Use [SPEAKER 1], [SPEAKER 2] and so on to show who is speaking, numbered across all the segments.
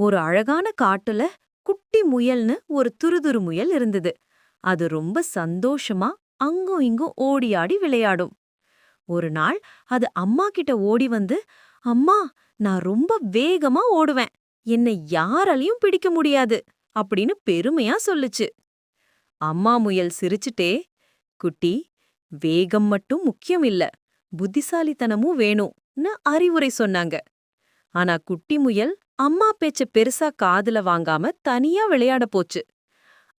[SPEAKER 1] ஒரு அழகான காட்டுல குட்டி முயல்னு ஒரு துருதுரு முயல் இருந்தது. அது ரொம்ப சந்தோஷமா அங்கும் இங்கும் ஓடி ஆடி விளையாடும். ஒரு நாள் அது அம்மா கிட்ட ஓடி வந்து அம்மா நான் ரொம்ப வேகமா ஓடுவேன். என்னை யாராலையும் பிடிக்க முடியாது அப்படின்னு பெருமையா சொல்லுச்சு. அம்மா முயல் சிரிச்சுட்டே குட்டி வேகம் மட்டும் முக்கியம் இல்ல. புத்திசாலித்தனமும் வேணும்னு அறிவுரை சொன்னாங்க. ஆனா குட்டி முயல் அம்மா பேச்ச பெருசா காதுல வாங்காம தனியா விளையாட போச்சு.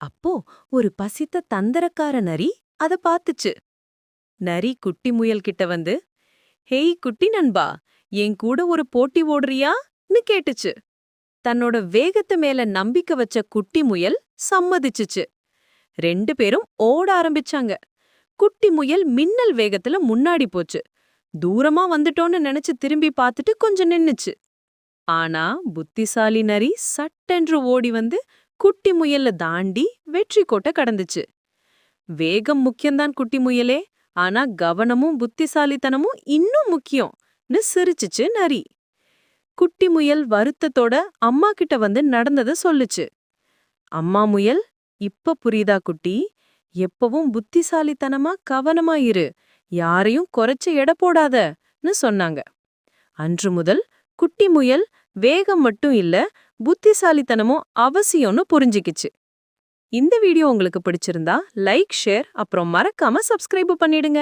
[SPEAKER 1] அப்போ ஒரு பசித்த தந்தரக்கார நரி அத பாத்துச்சு. நரி குட்டி முயல் கிட்ட வந்து ஹேய் குட்டி நண்பா என் கூட ஒரு போட்டி ஓடுறியான்னு கேட்டுச்சு. தன்னோட வேகத்து மேல நம்பிக்கை வச்ச குட்டி முயல் சம்மதிச்சுச்சு. ரெண்டு பேரும் ஓட ஆரம்பிச்சாங்க. குட்டி முயல் மின்னல் வேகத்துல முன்னாடி போச்சு. தூரமா வந்துட்டோன்னு நினைச்சு திரும்பி பார்த்துட்டு கொஞ்சம் நின்னுச்சு. ஆனா புத்திசாலி நரி சட்டென்று ஓடி வந்து குட்டி முயல்ல தாண்டி வெற்றி கோட்டை கடந்துச்சு. வேகம் முக்கியம்தான் குட்டி முயலே ஆனா கவனமும் புத்திசாலித்தனமும் இன்னும் முக்கியம்னு சிரிச்சுச்சு நரி. குட்டி முயல் வருத்தத்தோட அம்மா கிட்ட வந்து நடந்தத சொல்லுச்சு. அம்மா முயல் இப்ப புரியுதா குட்டி? எப்பவும் புத்திசாலித்தனமா கவனமா இரு. யாரையும் குறைச்ச எடை போடாதன்னு சொன்னாங்க. அன்று முதல் குட்டி முயல் வேகம் மட்டும் இல்ல புத்திசாலித்தனமும் அவசியம்னு புரிஞ்சுக்கிச்சு. இந்த வீடியோ உங்களுக்கு பிடிச்சிருந்தா லைக் ஷேர் அப்புறம் மறக்காம சப்ஸ்கிரைப் பண்ணிடுங்க.